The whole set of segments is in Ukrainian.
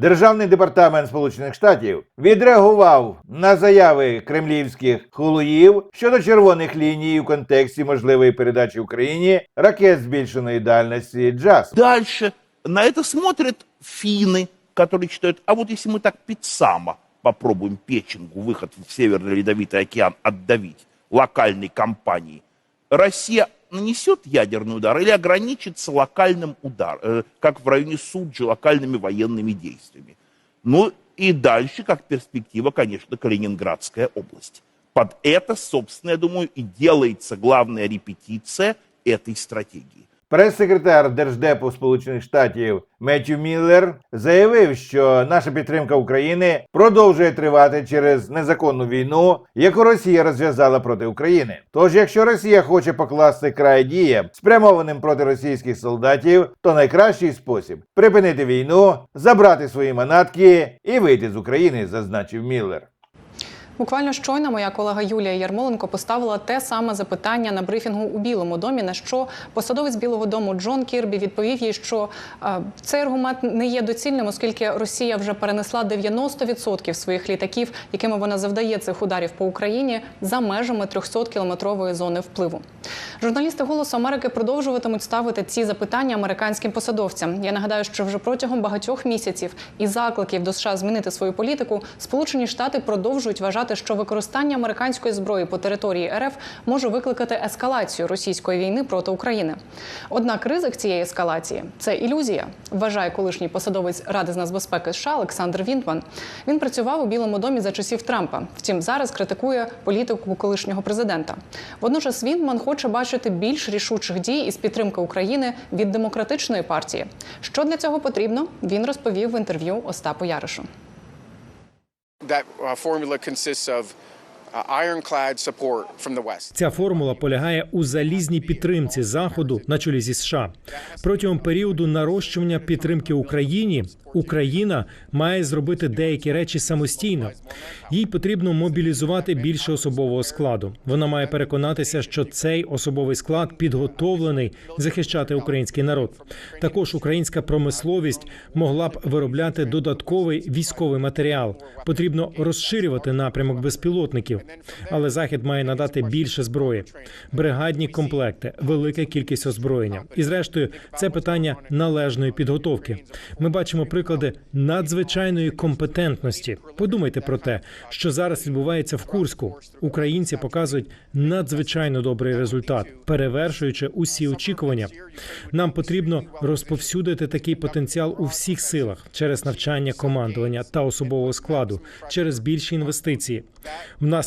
Державний департамент Сполучених Штатів відреагував на заяви кремлівських хулуїв щодо червоних ліній у контексті можливої передачі Україні ракет збільшеної дальності «Джаз». Дальше на это смотрят финны, которые считают, а вот если мы так Пиццама попробуем печенгу, выход в Северный Ледовитый океан отдавить локальной компании, Россия Нанесет ядерный удар или ограничится локальным ударом, э, как в районе Суджи, локальными военными действиями. Ну и дальше, как перспектива, конечно, Калининградская область. Под это, собственно, я думаю, и делается главная репетиция этой стратегии. Прес-секретар Держдепу Сполучених Штатів Меттю Міллер заявив, що наша підтримка України продовжує тривати через незаконну війну, яку Росія розв'язала проти України. Тож, якщо Росія хоче покласти край діям, спрямованим проти російських солдатів, то найкращий спосіб припинити війну, забрати свої манатки і вийти з України, зазначив Міллер. Буквально щойно моя колега Юлія Ярмоленко поставила те саме запитання на брифінгу у Білому домі. На що посадовець Білого Дому Джон Кірбі відповів їй, що е, цей аргумент не є доцільним, оскільки Росія вже перенесла 90% своїх літаків, якими вона завдає цих ударів по Україні, за межами 300-кілометрової зони впливу. Журналісти Голосу Америки продовжуватимуть ставити ці запитання американським посадовцям. Я нагадаю, що вже протягом багатьох місяців і закликів до США змінити свою політику, Сполучені Штати продовжують вважати, що використання американської зброї по території РФ може викликати ескалацію російської війни проти України. Однак ризик цієї ескалації це ілюзія, вважає колишній посадовець Ради з нацбезпеки США Олександр Вінтман. Він працював у Білому домі за часів Трампа. Втім, зараз критикує політику колишнього президента. Водночас Вінтман хоче бачити більш рішучих дій із підтримки України від демократичної партії. Що для цього потрібно, він розповів в інтерв'ю Остапу Яришу. That uh, formula consists of Ця формула полягає у залізній підтримці заходу на чолі зі США протягом періоду нарощування підтримки Україні. Україна має зробити деякі речі самостійно. Їй потрібно мобілізувати більше особового складу. Вона має переконатися, що цей особовий склад підготовлений захищати український народ. Також українська промисловість могла б виробляти додатковий військовий матеріал. Потрібно розширювати напрямок безпілотників, але захід має надати більше зброї, бригадні комплекти, велика кількість озброєння. І зрештою, це питання належної підготовки. Ми бачимо приклади надзвичайної компетентності. Подумайте про те, що зараз відбувається в Курську. Українці показують надзвичайно добрий результат, перевершуючи усі очікування. Нам потрібно розповсюдити такий потенціал у всіх силах через навчання командування та особового складу, через більші інвестиції.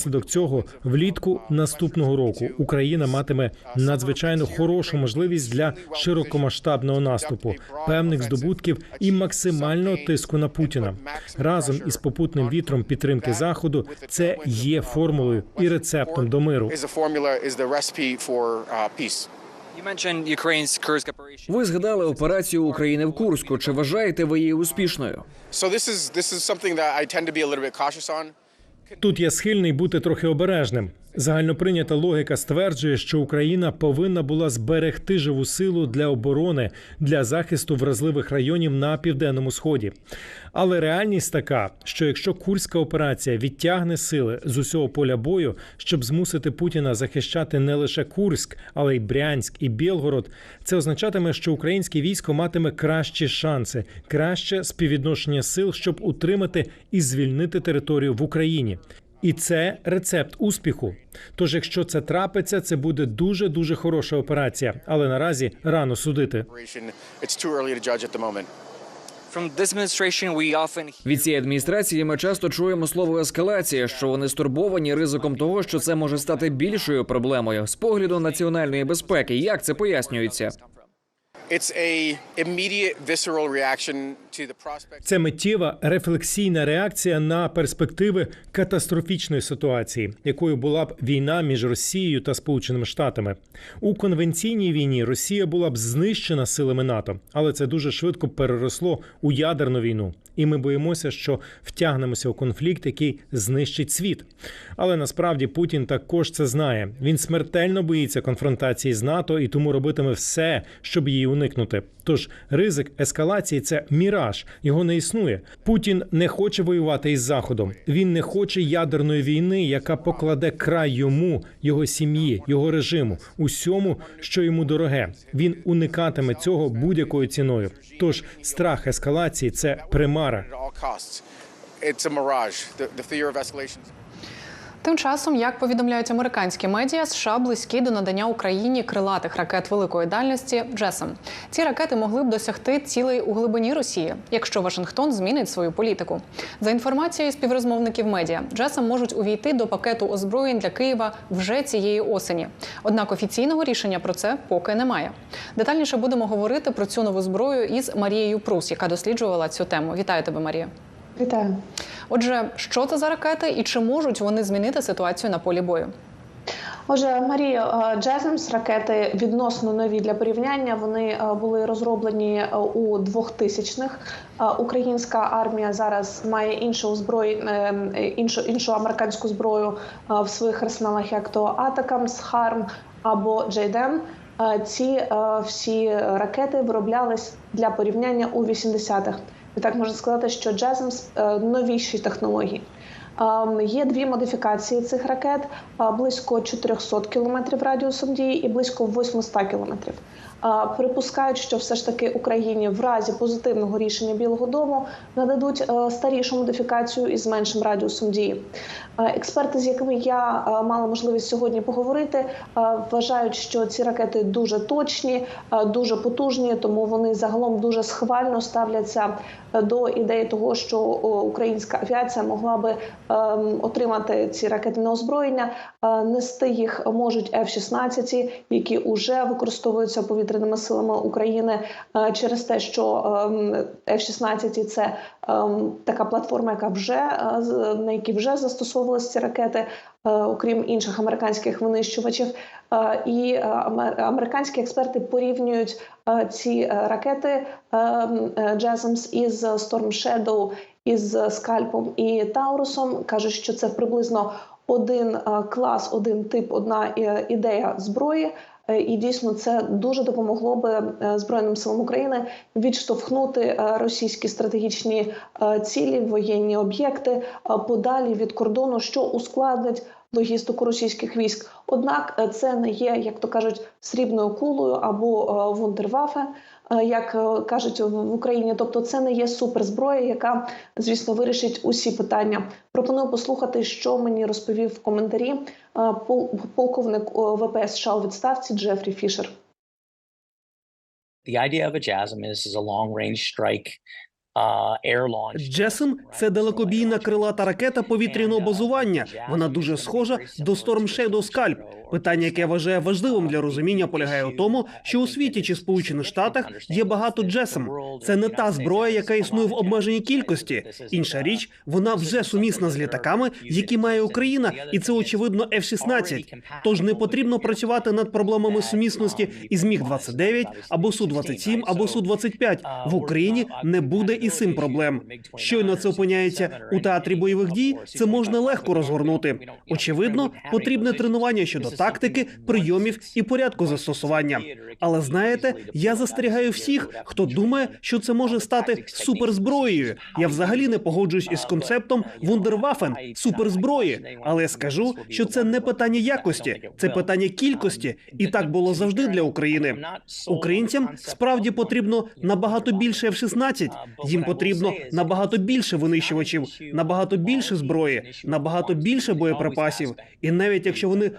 Внаслідок цього, влітку наступного року Україна матиме надзвичайно хорошу можливість для широкомасштабного наступу, певних здобутків і максимального тиску на Путіна разом із попутним вітром підтримки заходу. Це є формулою і рецептом до миру. Uh. Ви згадали операцію України в Курську. Чи вважаєте ви її успішною? Тут я схильний бути трохи обережним. Загальноприйнята логіка стверджує, що Україна повинна була зберегти живу силу для оборони для захисту вразливих районів на південному сході. Але реальність така, що якщо курська операція відтягне сили з усього поля бою, щоб змусити Путіна захищати не лише Курськ, але й Брянськ і Білгород, це означатиме, що українське військо матиме кращі шанси, краще співвідношення сил, щоб утримати і звільнити територію в Україні. І це рецепт успіху. Тож, якщо це трапиться, це буде дуже дуже хороша операція, але наразі рано судити. Від цієї адміністрації ми часто чуємо слово ескалація, що вони стурбовані ризиком того, що це може стати більшою проблемою з погляду національної безпеки. Як це пояснюється? Це миттєва рефлексійна реакція на перспективи катастрофічної ситуації, якою була б війна між Росією та Сполученими Штатами. У конвенційній війні Росія була б знищена силами НАТО, але це дуже швидко переросло у ядерну війну. І ми боїмося, що втягнемося у конфлікт, який знищить світ. Але насправді Путін також це знає. Він смертельно боїться конфронтації з НАТО і тому робитиме все, щоб її уникнути. Тож ризик ескалації це міраж, його не існує. Путін не хоче воювати із заходом. Він не хоче ядерної війни, яка покладе край йому, його сім'ї, його режиму, усьому, що йому дороге. Він уникатиме цього будь-якою ціною. Тож страх ескалації це примара. It's a the fear of escalation. Тим часом, як повідомляють американські медіа, США близькі до надання Україні крилатих ракет великої дальності Джесам. Ці ракети могли б досягти цілей у глибині Росії, якщо Вашингтон змінить свою політику. За інформацією співрозмовників медіа, Джесам можуть увійти до пакету озброєнь для Києва вже цієї осені. Однак офіційного рішення про це поки немає. Детальніше будемо говорити про цю нову зброю із Марією Прус, яка досліджувала цю тему. Вітаю тебе, Марія. Вітаю. Отже, що це за ракети і чи можуть вони змінити ситуацію на полі бою? Отже, Марія Джеземс ракети відносно нові для порівняння. Вони е, були розроблені е, у 2000-х. Е, Українська армія зараз має іншу озброї, е, іншу іншу американську зброю е, в своїх арсеналах, як то Атакамс, Харм або Джейден. Е, Ці е, всі ракети вироблялись для порівняння у 80-х. Так можна сказати, що Джеземс е, новіші технології. Ем, Є дві модифікації цих ракет: е, близько 400 км радіусом дії і близько 800 км. Е, Припускають, що все ж таки Україні в разі позитивного рішення Білого Дому нададуть е, старішу модифікацію із меншим радіусом дії. Експерти, з якими я мала можливість сьогодні поговорити, вважають, що ці ракети дуже точні, дуже потужні, тому вони загалом дуже схвально ставляться до ідеї того, що українська авіація могла би отримати ці ракети на озброєння. Е, Нести їх можуть F-16, які вже використовуються повітряними силами України е, через те, що ем, F-16 – це ем, така платформа, яка вже е, на якій вже застосовувалися ці ракети, окрім інших американських винищувачів. І американські експерти порівнюють ці ракети JASMs із Storm Shadow, із скальпом і Таурусом. кажуть, що це приблизно один е, клас, один тип, одна е, ідея зброї. Е, І дійсно це дуже допомогло би е, Збройним силам України відштовхнути е, російські стратегічні е, цілі, воєнні об'єкти е, подалі від кордону, що ускладнить логістику російських військ. Однак е, це не є, як то кажуть, срібною кулею або е, вундервафе, е, як кажуть в Україні. Тобто, це не є суперзброя, яка звісно вирішить усі питання. Пропоную послухати, що мені розповів в коментарі полковник ВПС США у відставці Джефрі Фішер. The idea of a JASM is, is a long-range strike, uh, air launch. Джесем це далекобійна крилата ракета повітряного базування. Вона дуже схожа до Storm Shadow Scalp. Питання, яке я вважаю важливим для розуміння, полягає у тому, що у світі чи Сполучених Штатах є багато джесем. Це не та зброя, яка існує в обмеженій кількості. Інша річ, вона вже сумісна з літаками, які має Україна, і це очевидно F-16. Тож не потрібно працювати над проблемами сумісності із міг 29 або су 27 або су 25 В Україні не буде і цим проблем. Щойно це опиняється у театрі бойових дій. Це можна легко розгорнути. Очевидно, потрібне тренування щодо тактики, прийомів і порядку застосування. Але знаєте, я застерігаю всіх, хто думає, що це може стати суперзброєю. Я взагалі не погоджуюсь із концептом вундервафен суперзброї. Але я скажу, що це не питання якості, це питання кількості, і так було завжди для України. Українцям справді потрібно набагато більше F-16, Їм потрібно набагато більше винищувачів, набагато більше зброї, набагато більше боєприпасів. І навіть якщо вони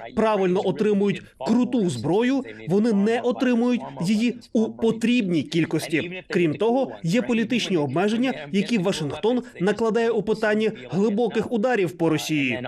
правильно отримують круту зброю, вони не отримують її у потрібній кількості. Крім того, є політичні обмеження, які Вашингтон накладає у питанні глибоких ударів по Росії.